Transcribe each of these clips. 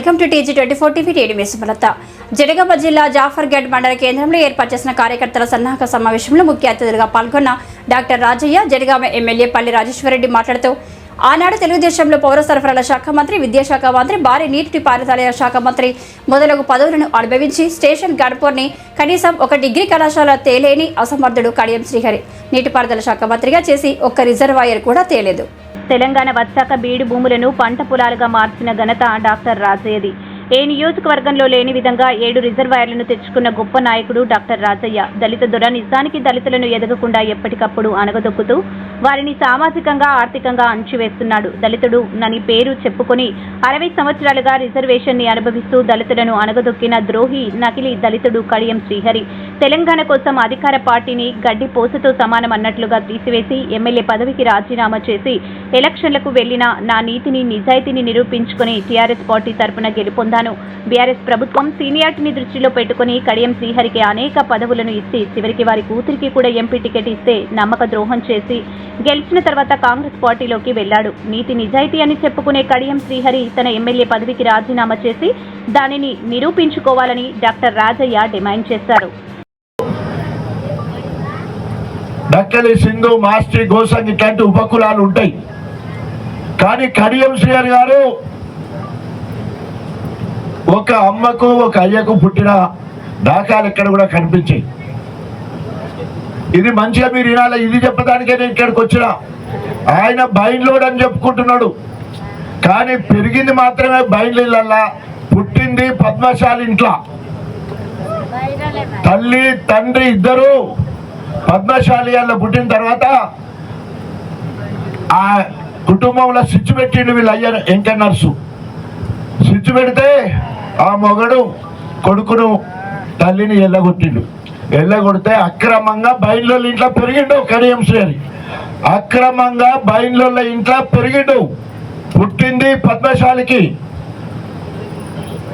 Welcome to TG twenty four TV radio Sumalatha. Jangaon జిల్లా జాఫర్గఢ్ మండల కేంద్రంలో ఏర్పాటు చేసిన కార్యకర్తల సన్నాహక సమావేశంలో ముఖ్య అతిథులుగా పాల్గొన్న డాక్టర్ రాజయ్య జనగామ ఎమ్మెల్యే పల్లి రాజేశ్వరరెడ్డి మాట్లాడుతూ ఆనాడు తెలుగుదేశంలో పౌర సరఫరాల శాఖ మంత్రి విద్యాశాఖ మంత్రి భారీ నీటి పారుదల శాఖ మంత్రి మొదలగు పదవులను అనుభవించి స్టేషన్ గడ్పూర్ని కనీసం ఒక డిగ్రీ కళాశాల తేలేని అసమర్థుడు కడియం శ్రీహరి. నీటిపారుదల శాఖ మంత్రిగా చేసి ఒక్క రిజర్వాయర్ కూడా తేలేదు. తెలంగాణ వచ్చాక బీడు భూములను పంట పొలాలుగా మార్చిన ఘనత డాక్టర్ రాజయ్యది ఏ నియోజకవర్గంలో లేని విధంగా ఏడు రిజర్వాయర్లను తెచ్చుకున్న గొప్ప నాయకుడు డాక్టర్ రాజయ్య. దళిత దొర నిజానికి దళితులను ఎదగకుండా ఎప్పటికప్పుడు అణగదొక్కుతూ వారిని సామాజికంగా ఆర్థికంగా అణచివేస్తున్నాడు. దళితుడు నని పేరు చెప్పుకొని అరవై సంవత్సరాలుగా రిజర్వేషన్ని అనుభవిస్తూ దళితులను అణగదొక్కిన ద్రోహి నకిలీ దళితుడు కడియం శ్రీహరి. తెలంగాణ కోసం అధికార పార్టీని గడ్డి పోసతో సమానం అన్నట్లుగా తీసివేసి ఎమ్మెల్యే పదవికి రాజీనామా చేసి ఎలక్షన్లకు వెళ్ళిన నా నీతిని నిజాయితీని నిరూపించుకుని టీఆర్ఎస్ పార్టీ తరపున గెలుపొందాను బీఆర్ఎస్ ప్రభుత్వం సీనియారిటీని దృష్టిలో పెట్టుకుని కడియం శ్రీహరికి అనేక పదవులను ఇచ్చి చివరికి వారి కూతురికి కూడా ఎంపీ టికెట్ ఇస్తే నమ్మక ద్రోహం చేసి గెలిచిన తర్వాత కాంగ్రెస్ పార్టీలోకి వెళ్ళాడు నీతి నిజాయితీ అని చెప్పుకునే కడియం శ్రీహరి తన ఎమ్మెల్యే పదవికి రాజీనామా చేసి దానిని నిరూపించుకోవాలని డాక్టర్ రాజయ్య డిమాండ్ చేశారు. నక్కలి సింధు మాస్టి గోసంగ్ ఇట్లాంటి ఉపకులాలు ఉంటాయి. కానీ కడియం శ్రీహరి గారు ఒక అమ్మకు ఒక అయ్యకు పుట్టిన దాఖాలు ఎక్కడ కూడా కనిపించాయి. ఇది మంచిగా మీరు వినాలి. ఇది చెప్పడానికే నేను ఇక్కడికి వచ్చిన. ఆయన బైండ్లోడ్ అని చెప్పుకుంటున్నాడు. కానీ పెరిగింది మాత్రమే బైండ్లల్లా పుట్టింది పద్మశాలి ఇంట్లో. తల్లి తండ్రి ఇద్దరు పద్మశాలి అలా పుట్టిన తర్వాత ఆ కుటుంబంలో స్విచ్ పెట్టిండు వీళ్ళు అయ్యారు వెంకట నర్సు. స్విచ్ పెడితే ఆ మొగడు కొడుకును తల్లిని ఎల్లగొట్టిండు. ఎల్లగొడితే అక్రమంగా బయలులో ఇంట్లో పెరిగిండు కడియంశ్రీ అక్రమంగా బయలులో ఇంట్లో పెరిగిండు. పుట్టింది పద్మశాలికి.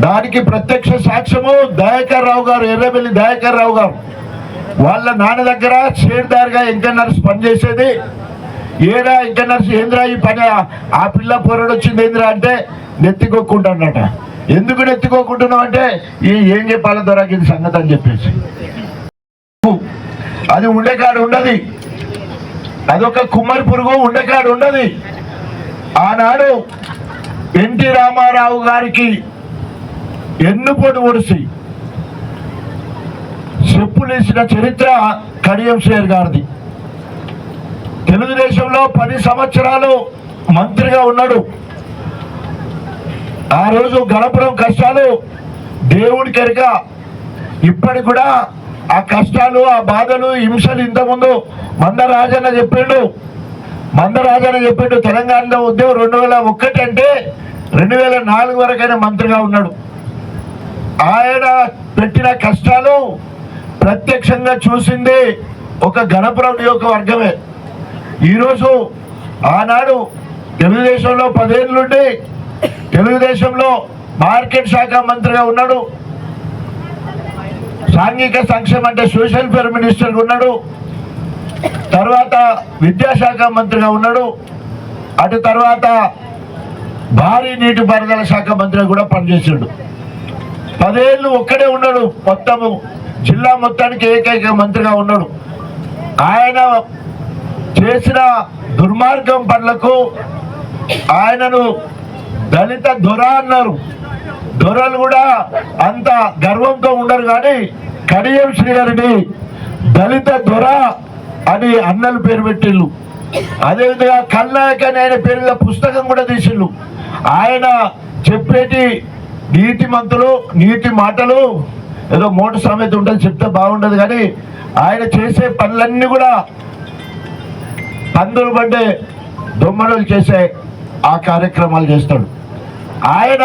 దానికి ప్రత్యక్ష సాక్ష్యము దయాకర్ రావు గారు ఎర్రబెల్లి దయాకర్ రావు గారు. వాళ్ళ నాన్న దగ్గర షేర్దార్గా ఇంకా నర్సు పనిచేసేది. ఏడా ఇంకా నర్సు ఏంద్రా ఈ పని? ఆ- పిల్ల పొరడు వచ్చింది ఏంద్రా అంటే నెత్తికొక్కుంటాడట ఎందుకు నెత్తికొక్కుంటున్నావు అంటే ఈ ఏం చెప్పాలో దొరకింది సంగతి అని చెప్పేసి. అది ఉండేకాడు ఉండదు. అదొక కుమ్మరి పురుగు ఉండేకాడు ఉండదు. ఆనాడు ఎన్టీ రామారావు గారికి ఎన్నుపోటు ఒడిసి చెప్పులేసిన చరిత్ర కడియం షేర్ గారిది. తెలుగుదేశంలో పది సంవత్సరాలు మంత్రిగా ఉన్నాడు. ఆ రోజు గణపురం కష్టాలు. దేవుడి కనుక ఇప్పటికి కూడా ఆ కష్టాలు ఆ బాధలు హింసలు ఇంతకుముందు మందరాజన్న చెప్పిండు. మందరాజన్న చెప్పిండు తెలంగాణలో ఉద్యోగం రెండు వేల ఒకటి అంటే రెండు వేల నాలుగు వరకైనా మంత్రిగా ఉన్నాడు. ఆయన పెట్టిన కష్టాలు ప్రత్యక్షంగా చూసింది ఒక గణపురం నియోజకవర్గమే. ఈరోజు ఆనాడు తెలుగుదేశంలో పదేళ్ళుండి తెలుగుదేశంలో మార్కెట్ శాఖ మంత్రిగా ఉన్నాడు. సాంఘిక సంక్షేమం అంటే సోషల్ ఫేర్ మినిస్టర్గా ఉన్నాడు. తర్వాత విద్యాశాఖ మంత్రిగా ఉన్నాడు. అటు తర్వాత భారీ నీటిపారుదల శాఖ మంత్రిగా కూడా పనిచేసాడు. పదేళ్ళు ఒక్కడే ఉన్నాడు. మొత్తము జిల్లా మొత్తానికి ఏకైక మంత్రిగా ఉన్నాడు. ఆయన చేసిన దుర్మార్గం పనులకు ఆయనను దళిత దొర అన్నారు. దొరలు కూడా అంత గర్వంతో ఉండరు కానీ కడియం శ్రీగారిని దళిత దొర అని అన్నలు పేరు పెట్టిళ్ళు. అదేవిధంగా కల్నాయక్ అని ఆయన పేరు మీద పుస్తకం కూడా తీసిళ్ళు. ఆయన చెప్పేటి నీతి మంతులు నీతి మాటలు ఏదో మోటార్ సామెత ఉంటుంది చెప్తే బాగుండదు కానీ ఆయన చేసే పనులన్నీ కూడా పందులు పడ్డే దొమ్మలు చేసే ఆ కార్యక్రమాలు చేస్తాడు. ఆయన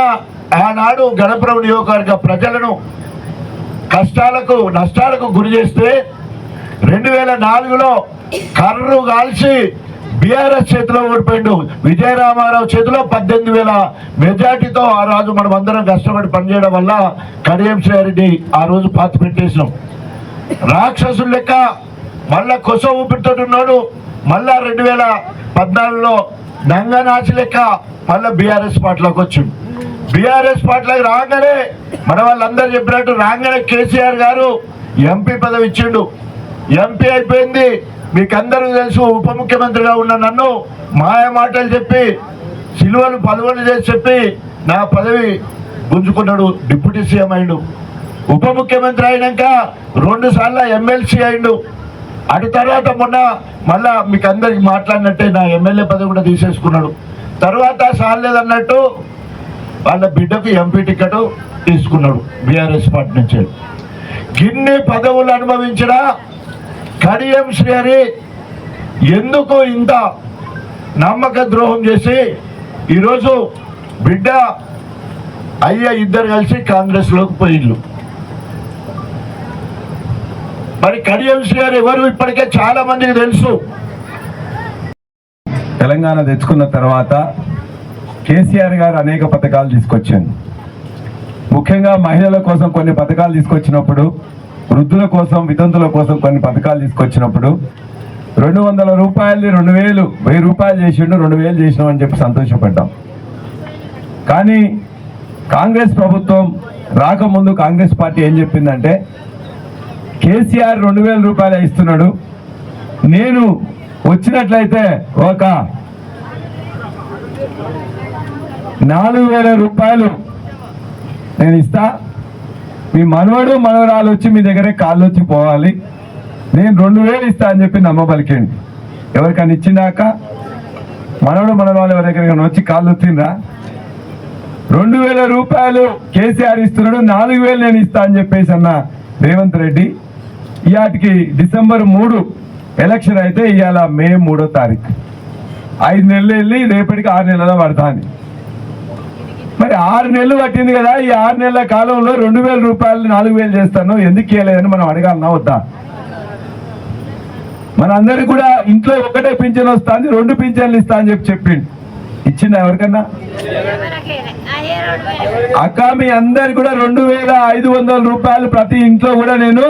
ఆనాడు గణపురం నియోజకవర్గ ప్రజలను కష్టాలకు నష్టాలకు గురి చేస్తే రెండు వేల నాలుగులో కర్రు కాల్చి బీఆర్ఎస్ చేతిలో ఓడిపోయిండు. విజయరామారావు చేతిలో పద్దెనిమిది వేల మెజార్టీతో ఆ రోజు మనం అందరం కష్టపడి పనిచేయడం వల్ల కడియం శ్రీరెడ్డి ఆ రోజు పాతి పెట్టేసినాం. రాక్షసులు లెక్క మళ్ళా కొస ఊపిరితో ఉన్నాడు. మళ్ళా రెండు వేల పద్నాలుగులో నంగనాచి లెక్క మళ్ళీ బీఆర్ఎస్ పార్టీలోకి వచ్చిండు. బీఆర్ఎస్ పార్టీలోకి రాగానే మన వాళ్ళందరూ చెప్పినట్టు రాగానే కేసీఆర్ గారు ఎంపీ పదవి ఇచ్చిండు. ఎంపీ అయిపోయింది. మీకు అందరూ తెలుసు ఉప ముఖ్యమంత్రిగా ఉన్న నన్ను మాయ మాటలు చెప్పి సిలువలు పదవులు చేసి చెప్పి నా పదవి గుంజుకున్నాడు డిప్యూటీ సీఎం అయిండు. ఉప ముఖ్యమంత్రి అయినాక రెండు సార్లు ఎమ్మెల్సీ అయిండు. అటు తర్వాత మొన్న మళ్ళా మీకు అందరికి మాట్లాడినట్టే నా ఎమ్మెల్యే పదవి కూడా తీసేసుకున్నాడు. తర్వాత సాలేదన్నట్టు వాళ్ళ బిడ్డకు ఎంపీ టికెట్ తీసుకున్నాడు బీఆర్ఎస్ పార్టీ నుంచి. గిన్ని పదవులు అనుభవించిన కడియం శ్రీహరి ఎందుకు ఇంత నమ్మక ద్రోహం చేసి ఈరోజు బిడ్డ అయ్య ఇద్దరు కలిసి కాంగ్రెస్లోకి పోయిళ్ళు. మరి కడియం గారు ఎవరు ఇప్పటికే చాలా మందికి తెలుసు. తెలంగాణ తెచ్చుకున్న తర్వాత కేసీఆర్ గారు అనేక పథకాలు తీసుకొచ్చాను ముఖ్యంగా మహిళల కోసం కొన్ని పథకాలు తీసుకొచ్చినప్పుడు వృద్ధుల కోసం వితంతుల కోసం కొన్ని పథకాలు తీసుకొచ్చినప్పుడు రెండు వందల రూపాయలు రెండు వేలు వెయ్యి రూపాయలు చేసిండు రెండు వేలు చేసినామని చెప్పి సంతోషపడ్డాం. కానీ కాంగ్రెస్ ప్రభుత్వం రాకముందు కాంగ్రెస్ పార్టీ ఏం చెప్పిందంటే కేసీఆర్ రెండు వేల రూపాయలు ఇస్తున్నాడు. నేను వచ్చినట్లయితే ఒక నాలుగు వేల రూపాయలు నేను ఇస్తా. మీ మనవడు మనవరాలు వచ్చి మీ దగ్గరే కాళ్ళు వచ్చి పోవాలి. నేను రెండు వేలు ఇస్తా అని చెప్పి నమ్మబలికండి. ఎవరికైనా ఇచ్చిందాక మనవడు మనవరాలు ఎవరి దగ్గర వచ్చి కాళ్ళు వచ్చిండ్రా రెండు వేల రూపాయలు కేసీఆర్ ఇస్తున్నాడు నాలుగు వేలు నేను ఇస్తా అని చెప్పేసి అన్న రేవంత్ రెడ్డి ఇవాటికి డిసెంబర్ మూడు ఎలక్షన్ అయితే ఇవాళ మే మూడో తారీఖు. ఐదు నెలలు వెళ్ళి రేపటికి ఆరు నెలల పడతాను మరి ఆరు నెలలు పట్టింది కదా ఈ ఆరు నెలల కాలంలో రెండు వేల రూపాయలు నాలుగు వేలు చేస్తాను ఎందుకు చేయలేదని మనం అడగాలన్నా వద్దా? మనందరికి కూడా ఇంట్లో ఒకటే పింఛన్ వస్తుంది రెండు పింఛన్లు ఇస్తా అని చెప్పి చెప్పిండు. ఇచ్చిందా ఎవరికన్నా? అక్క మీ అందరు కూడా రెండు వేల ఐదు వందల రూపాయలు ప్రతి ఇంట్లో కూడా నేను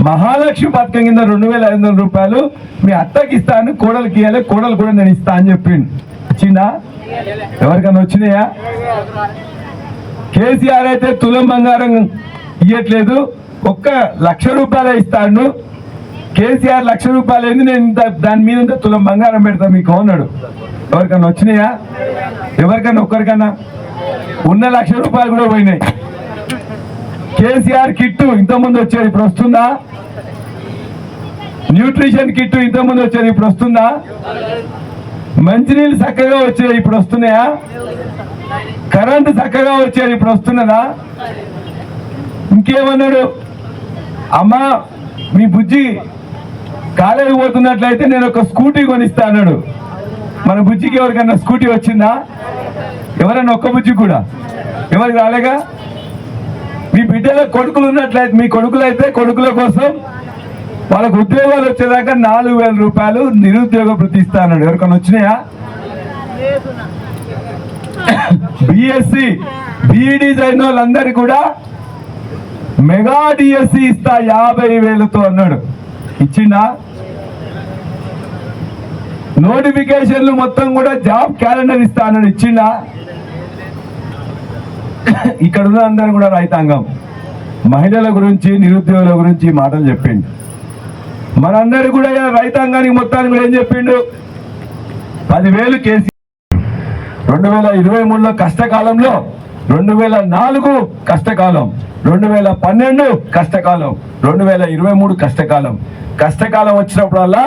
మహాలక్ష్మి పథకం కింద రెండు వేల ఐదు వందల రూపాయలు మీ అత్తకి ఇస్తాను కోడలికి ఇవ్వాలి కోడలు కూడా నేను ఇస్తా అని చెప్పిండు. వచ్చిందా? ఎవరికైనా వచ్చినాయా? కేసీఆర్ అయితే తులం బంగారం ఇవ్వట్లేదు ఒక్క లక్ష రూపాయలే ఇస్తాడు. కేసీఆర్ లక్ష రూపాయలు ఏంది? నేను దాని మీద తులం బంగారం పెడతా మీకు అన్నాడు. ఎవరికన్నా వచ్చినాయా? ఎవరికన్నా ఒక్కరికన్నా? ఉన్న లక్ష రూపాయలు కూడా పోయినాయి. కేసీఆర్ కిట్టు ఇంతకుముందు వచ్చేది ఇప్పుడు వస్తుందా? న్యూట్రిషన్ కిట్టు ఇంతకుముందు వచ్చేది ఇప్పుడు వస్తుందా? మంచినీళ్ళు చక్కగా వచ్చేది ఇప్పుడు వస్తున్నాయా? కరెంటు చక్కగా వచ్చేది ఇప్పుడు వస్తున్నదా? ఇంకేమన్నాడు? అమ్మా మీ బుజ్జి కాలేజీ పోతున్నట్లయితే నేను ఒక స్కూటీ కొనిస్తా అన్నాడు. మన బుజ్జికి ఎవరికన్నా స్కూటీ వచ్చిందా? ఎవరైనా ఒక్క బుజ్జి కూడా? ఎవరికి రాలేగా? బిడ్డల కొడుకులు ఉన్నట్లయితే మీ కొడుకులు అయితే కొడుకుల కోసం వాళ్ళకు ఉద్యోగాలు వచ్చేదాకా నాలుగు వేల రూపాయలు నిరుద్యోగ వృత్తి ఇస్తా ఎవరికైనా వచ్చినాయా? బిఎస్సి బీఈడి చదివిన వాళ్ళందరికీ కూడా మెగా డిఎస్సి ఇస్తా యాభై వేలతో అన్నాడు. ఇచ్చిండా? నోటిఫికేషన్లు మొత్తం కూడా జాబ్ క్యాలెండర్ ఇస్తా అన్నాడు. ఇచ్చిండా? ఇక్కడ ఉన్న అందరూ కూడా రైతాంగం. మహిళల గురించి నిరుద్యోగుల గురించి మాటలు చెప్పిండు. మనందరూ కూడా రైతాంగానికి మొత్తానికి కూడా ఏం చెప్పిండు? పదివేలు కేసీ రెండు వేల ఇరవై మూడులో కష్టకాలంలో రెండు వేల నాలుగు కష్టకాలం రెండు వేల పన్నెండు కష్టకాలం రెండు వేల ఇరవై మూడు కష్టకాలం. కష్టకాలం వచ్చినప్పుడల్లా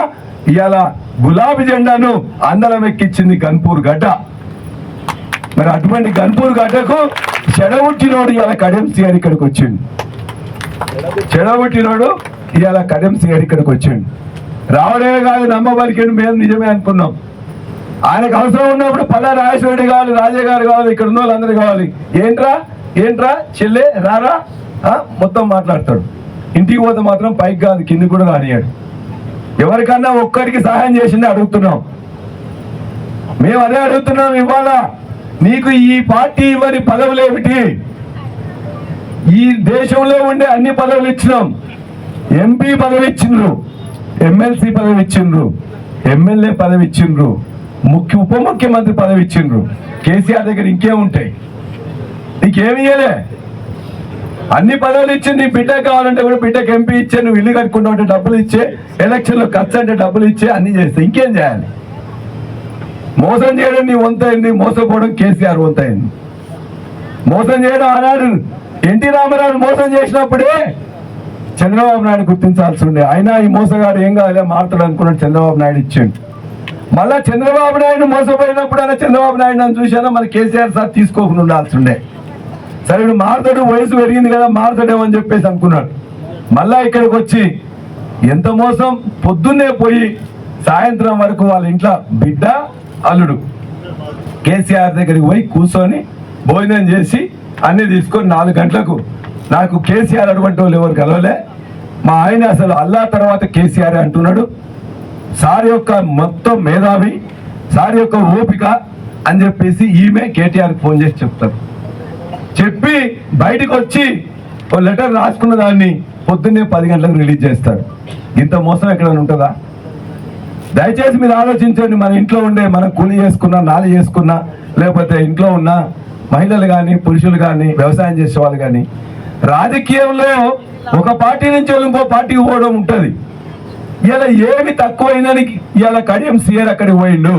ఇవాళ గులాబీ జెండాను అందలం ఎక్కించింది గన్పూర్ గడ్డ. మరి అటువంటి గన్పూర్ గడ్డకు చెడబుట్టినోడు ఇవాళ కడెంసీ సిఆర్ ఇక్కడికి వచ్చిండు. చెడబుట్టినోడు ఇవాళ కడెంసీ సిఆర్ ఇక్కడికి వచ్చిండు. రావడమే కాదు నమ్మబలికేడు మేము నిజమే అనుకున్నాం. ఆయనకు అవసరం ఉన్నప్పుడు పల్లా రాజేశ్వరరెడ్డి కావాలి రాజే గారు కావాలి ఇక్కడ ఉన్న వాళ్ళందరూ కావాలి. ఏంట్రా? ఏంట్రా? చెల్లె రారా? మొత్తం మాట్లాడతాడు. ఇంటికి పోతే మాత్రం పైకి కాదు కిందికి కూడా రానియాడు ఎవరికన్నా ఒక్కరికి సహాయం చేసింది అడుగుతున్నాం. మేము అదే అడుగుతున్నాం ఇవాళ. నీకు ఈ పార్టీ ఇవ్వని పదవులు ఏమిటి? ఈ దేశంలో ఉండే అన్ని పదవులు ఇచ్చినాం. ఎంపీ పదవి ఇచ్చిండ్రు ఎమ్మెల్సీ పదవి ఇచ్చిండ్రు ఎమ్మెల్యే పదవి ఇచ్చిండ్రు ముఖ్య ఉప ముఖ్యమంత్రి పదవి ఇచ్చిండ్రు. కేసీఆర్ దగ్గర ఇంకేముంటాయి నీకేమి ఇయ్యలే? అన్ని పదవులు ఇచ్చి నీ బిడ్డకు కావాలంటే కూడా బిడ్డకి ఎంపీ ఇచ్చే నువ్వు ఇల్లు కట్టుకుంటావు అంటే డబ్బులు ఇచ్చే ఎలక్షన్లో ఖర్చు అంటే డబ్బులు ఇచ్చే అన్ని చేస్తే ఇంకేం చేయాలి? మోసం చేయడం నీ వంతైంది మోసపోవడం కేసీఆర్ వంత అయింది. మోసం చేయడం ఆనాడు ఎన్టీ రామారావు మోసం చేసినప్పుడే చంద్రబాబు నాయుడు గుర్తించాల్సి ఉండే. అయినా ఈ మోసగాడు ఏం కాలే మారుతాడు అనుకున్నాడు చంద్రబాబు నాయుడు ఇచ్చాడు. మళ్ళా చంద్రబాబు నాయుడు మోసపోయినప్పుడు అయినా చంద్రబాబు నాయుడు నన్ను చూసానా మన కేసీఆర్ సార్ తీసుకోకుండా ఉండాల్సి ఉండే. సరే ఇప్పుడు మారుతాడు వయసు పెరిగింది కదా మారుతాడేమో అని చెప్పేసి అనుకున్నాడు. మళ్ళా ఇక్కడికి వచ్చి ఎంత మోసం? పొద్దున్నే పోయి సాయంత్రం వరకు వాళ్ళ ఇంట్లో బిడ్డ అల్లుడు కేసీఆర్ దగ్గరికి పోయి కూర్చొని భోజనం చేసి అన్నీ తీసుకొని నాలుగు గంటలకు నాకు కేసీఆర్ అటువంటి వాళ్ళు ఎవరు కలవలే. మా ఆయన అసలు అల్లా తర్వాత కేసీఆర్ అంటున్నాడు. సార్ యొక్క మొత్తం మేధావి సార్ యొక్క ఓపిక అని చెప్పేసి ఈమె కేటీఆర్కి ఫోన్ చేసి చెప్తారు. చెప్పి బయటకు వచ్చి ఓ లెటర్ రాసుకున్న దాన్ని పొద్దున్నే పది గంటలకు రిలీజ్ చేస్తారు ఇంత మోసం ఎక్కడైనా ఉంటుందా? దయచేసి మీరు ఆలోచించండి మన ఇంట్లో ఉండే మనం కూలి చేసుకున్నా నాలి చేసుకున్నా లేకపోతే ఇంట్లో ఉన్న మహిళలు కానీ పురుషులు కానీ వ్యవసాయం చేసే వాళ్ళు కానీ రాజకీయంలో ఒక పార్టీ నుంచి ఇంకో పార్టీకి పోవడం ఉంటుంది. ఇలా ఏమి తక్కువైందని ఇలా కడియం సీఆర్ అక్కడికి పోయిండు.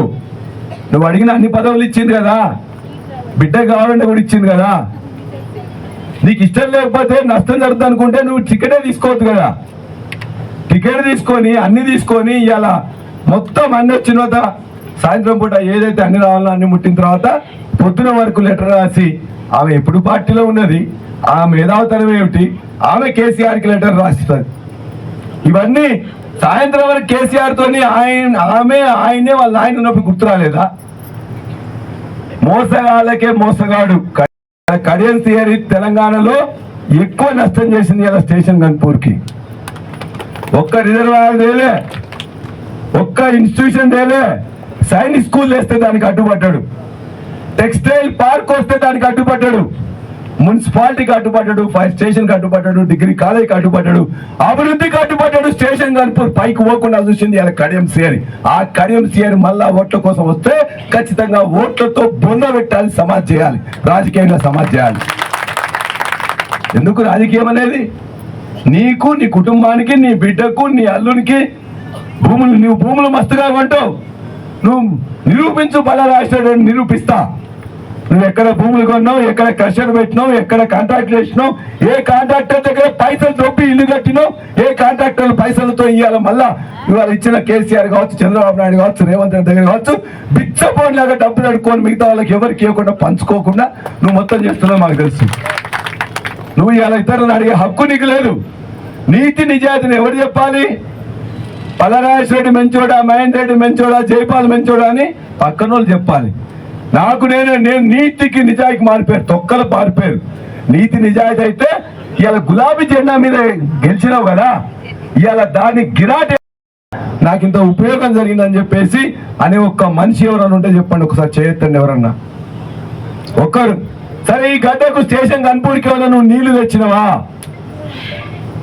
నువ్వు అడిగిన అన్ని పదవులు ఇచ్చింది కదా. బిడ్డ కావాలంటే కూడా ఇచ్చింది కదా. నీకు ఇష్టం లేకపోతే నష్టం జరుగుతుంది అనుకుంటే నువ్వు టికెటే తీసుకోవద్దు కదా. టికెట్ తీసుకొని అన్ని తీసుకొని ఇలా మొత్తం అన్ని వచ్చిన తర్వాత సాయంత్రం పూట ఏదైతే అన్ని రావాలో అన్ని ముట్టిన తర్వాత పొద్దున వరకు లెటర్ రాసి ఆమె ఎప్పుడు పార్టీలో ఉన్నది ఆ మేధావతనం ఏమిటి ఆమె కేసీఆర్కి లెటర్ రాస్తుంది ఇవన్నీ సాయంత్రం వరకు కేసీఆర్తో ఆయన ఆమె ఆయనే వాళ్ళ ఆయన ఉన్నప్పుడు గుర్తు రాలేదా? మోసగాళ్ళకే మోసగాడు. కడియన్ థియరీ తెలంగాణలో ఎక్కువ నష్టం చేసింది ఇలా స్టేషన్ గన్పూర్కి. ఒక్క రిజర్వాయర్ ఒక్క ఇన్స్టిట్యూషన్ తేలే సైనిక్ స్కూల్ వేస్తే దానికి అడ్డుపడ్డాడు. టెక్స్టైల్ పార్క్ వస్తే దానికి అడ్డుపడ్డాడు. మున్సిపాలిటీకి అడ్డుపడ్డాడు ఫైర్ స్టేషన్కి అడ్డుపడ్డాడు డిగ్రీ కాలేజీకి అడ్డుపడ్డాడు అభివృద్ధికి అడ్డుపడ్డాడు స్టేషన్ కనుపూర్ పైకి పోకుండా చూసింది అలా కడియం సీఆర్ ఆ కడియం సీఆర్ మళ్ళా ఓట్ల కోసం వస్తే ఖచ్చితంగా ఓట్లతో బొంద పెట్టాలి సమాజ్ చేయాలి. రాజకీయంగా సమాజ్ చేయాలి. ఎందుకు రాజకీయం అనేది? నీకు నీ కుటుంబానికి నీ బిడ్డకు నీ అల్లునికి భూములు నువ్వు భూములు మస్తుగా కొంటావు. నువ్వు నిరూపించు బల రాష్ట్రాన్ని నిరూపిస్తా. నువ్వు ఎక్కడ భూములు కొన్నావు ఎక్కడ కర్షణ పెట్టినావు ఎక్కడ కాంట్రాక్ట్ చేసినావు ఏ కాంట్రాక్టర్ దగ్గర పైసలు దొప్పి ఇల్లు కట్టినావు ఏ కాంట్రాక్టర్ పైసలతో ఇవ్వాలి మళ్ళా ఇవాళ ఇచ్చిన కేసీఆర్ కావచ్చు చంద్రబాబు నాయుడు కావచ్చు రేవంత్ రెడ్డి దగ్గర కావచ్చు బిచ్చపోన్ లాగా డబ్బులు అడుక్కొని మిగతా వాళ్ళకి ఎవరికి ఇవ్వకుండా పంచుకోకుండా నువ్వు మొత్తం చేస్తున్నావు మాకు తెలుసు. నువ్వు ఇలా ఇతరులను అడిగే హక్కు నీకు లేదు. నీతి నిజాయితీని ఎవరు చెప్పాలి? పలరాజేశ్వర రెడ్డి మంచోడా మహేందర్ రెడ్డి మంచోడా జైపాల్ మంచోడా అని పక్కన వాళ్ళు చెప్పాలి. నాకు నేను నేను నీతికి నిజాయికి మారిపోయారు తొక్కలు మారిపోయారు నీతి నిజాయితీ అయితే ఇవాళ గులాబీ జెండా మీద గెలిచినావు కదా ఇవాళ దాని గిరాటే. నాకు ఇంత ఉపయోగం జరిగిందని చెప్పేసి అనే ఒక్క మనిషి ఎవరన్నా ఉంటే చెప్పండి ఒకసారి చేయొద్దండి ఎవరన్నా. ఒక్కరు సరే ఈ గడ్డకు స్టేషన్ కన్పూర్కి ఏమైనా నువ్వు నీళ్ళు తెచ్చినవా?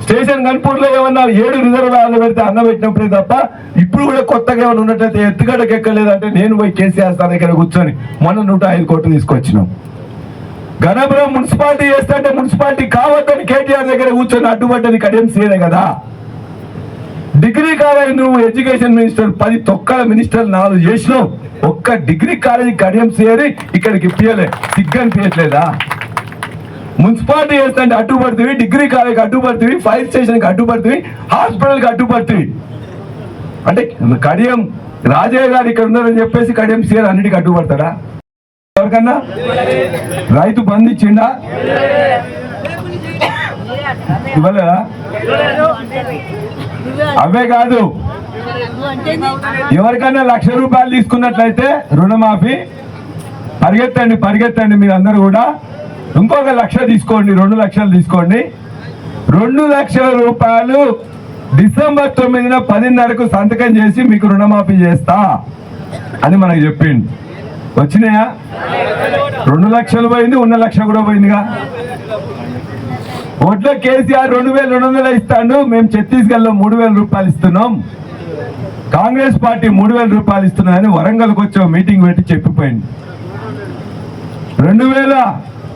స్టేషన్ కనిపూర్లో ఏమన్నా ఏడు రిజర్వాయర్లు పెడితే అన్న పెట్టినప్పుడే తప్ప ఇప్పుడు కూడా కొత్తగా ఏమైనా ఉన్నట్టయితే ఎత్తుగడకి ఎక్కలేదంటే నేను పోయి కేసీఆర్ స్థానం దగ్గర కూర్చొని మొన్న నూట ఐదు కోట్లు తీసుకొచ్చినాం. గణపురం మున్సిపాలిటీ చేస్తుంటే మున్సిపాలిటీ కావద్దని కేటీఆర్ దగ్గర కూర్చొని అడ్డుపడ్డది కడియం సీనే కదా. డిగ్రీ కాలేజ్ నువ్వు ఎడ్యుకేషన్ మినిస్టర్ పది తొక్కల మినిస్టర్ నాలుగు చేసినావు. ఒక్క డిగ్రీ కాలేజీ కడియం సేరి ఇక్కడికి ఇప్పియలే. సిగ్గని తీయట్లేదా మున్సిపాలిటీ చేస్తుంటే అడ్డుపడుతుంది డిగ్రీ కాలేజీకి అడ్డుపడుతుంది ఫైర్ స్టేషన్కి అడ్డుపడుతుంది హాస్పిటల్కి అడ్డుపడుతుంది. అంటే కడియం రాజయ్య గారు ఇక్కడ ఉన్నారని చెప్పేసి కడియం సీఆర్ అన్నిటికీ అడ్డుపడతాడా? ఎవరికన్నా? రైతు బంధు ఇచ్చిండా? ఇవ్వలేదా? అవే కాదు. ఎవరికైనా లక్ష రూపాయలు తీసుకున్నట్లయితే రుణమాఫీ. పరిగెత్తండి పరిగెత్తండి మీరందరూ కూడా. ఇంకొక లక్ష తీసుకోండి రెండు లక్షలు తీసుకోండి. రెండు లక్షల రూపాయలు డిసెంబర్ తొమ్మిదిన పదిన్నరకు సంతకం చేసి మీకు రుణమాఫీ చేస్తా అని మనకు చెప్పిండు. వచ్చినాయా? రెండు లక్షలు పోయింది ఉన్న లక్ష కూడా పోయిందిగా. ఓట్లో కేసీఆర్ రెండు వేల రెండు వందలు ఇస్తాడు మేము ఛత్తీస్గఢ్లో మూడు వేల రూపాయలు ఇస్తున్నాం. కాంగ్రెస్ పార్టీ మూడు వేల రూపాయలు ఇస్తున్నాయని వరంగల్కి వచ్చి మీటింగ్ పెట్టి చెప్పిపోయింది రెండు వేల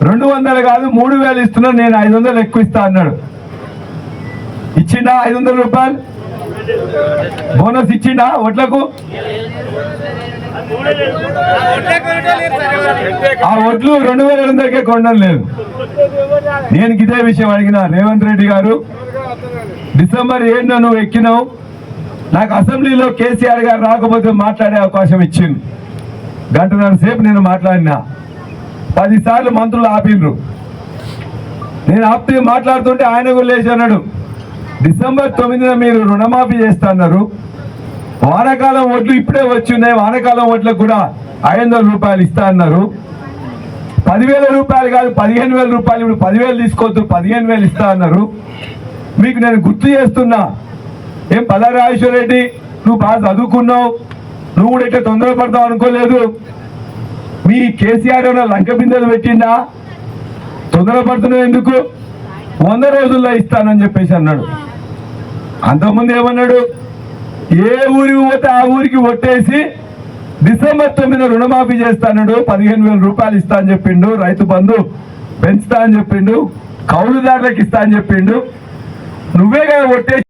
రెండు వందలు కాదు మూడు వేలు ఇస్తున్నా నేను ఐదు వందలు ఎక్కువ ఇస్తా అన్నాడు. ఇచ్చిండా ఐదు వందల రూపాయలు? బోనస్ ఇచ్చిండా ఒట్లకు ఆ ఒట్లు రెండు వేల ఐదు వందలకే కొనడం లేదు. నేను ఇదే విషయం అడిగిన రేవంత్ రెడ్డి గారు డిసెంబర్ ఏడున నువ్వు ఎక్కినావు. నాకు అసెంబ్లీలో కేసీఆర్ గారు రాకపోతే మాట్లాడే అవకాశం ఇచ్చింది గంటన్నర సేపు నేను మాట్లాడినా. పదిసార్లు మంత్రులు ఆపిండ్రు. నేను ఆపి మాట్లాడుతుంటే ఆయన కూడా లేచి అన్నాడు డిసెంబర్ తొమ్మిదిన మీరు రుణమాఫీ చేస్తా అన్నారు. వానాకాలం ఓట్లు ఇప్పుడే వచ్చిన్నాయి వానకాలం ఓట్లకు కూడా ఐదు వందల రూపాయలు ఇస్తా అన్నారు. పదివేల రూపాయలు కాదు పదిహేను వేల రూపాయలు ఇప్పుడు పదివేలు తీసుకోవద్దు పదిహేను వేలు ఇస్తా అన్నారు. మీకు నేను గుర్తు చేస్తున్నా ఏం పల్లారాజేశ్వర రెడ్డి నువ్వు బాగా చదువుకున్నావు నువ్వు కూడా ఇట్లా తొందరపడతావు అనుకోలేదు. మీ కేసీఆర్ ఏమైనా లంక బిందెలు పెట్టిందా తొందరపడుతున్నావు ఎందుకు? వంద రోజుల్లో ఇస్తానని చెప్పేసి అన్నాడు. అంతకుముందు ఏమన్నాడు? ఏ ఊరికి పోతే ఆ ఊరికి ఒట్టేసి డిసెంబర్ తొమ్మిది రుణమాఫీ చేస్తాడు పదిహేను వేల రూపాయలు ఇస్తా అని చెప్పిండు. రైతు బంధు పెంచుతా అని చెప్పిండు. కౌలుదారులకు ఇస్తా అని చెప్పిండు. నువ్వే కదా ఒట్టేసి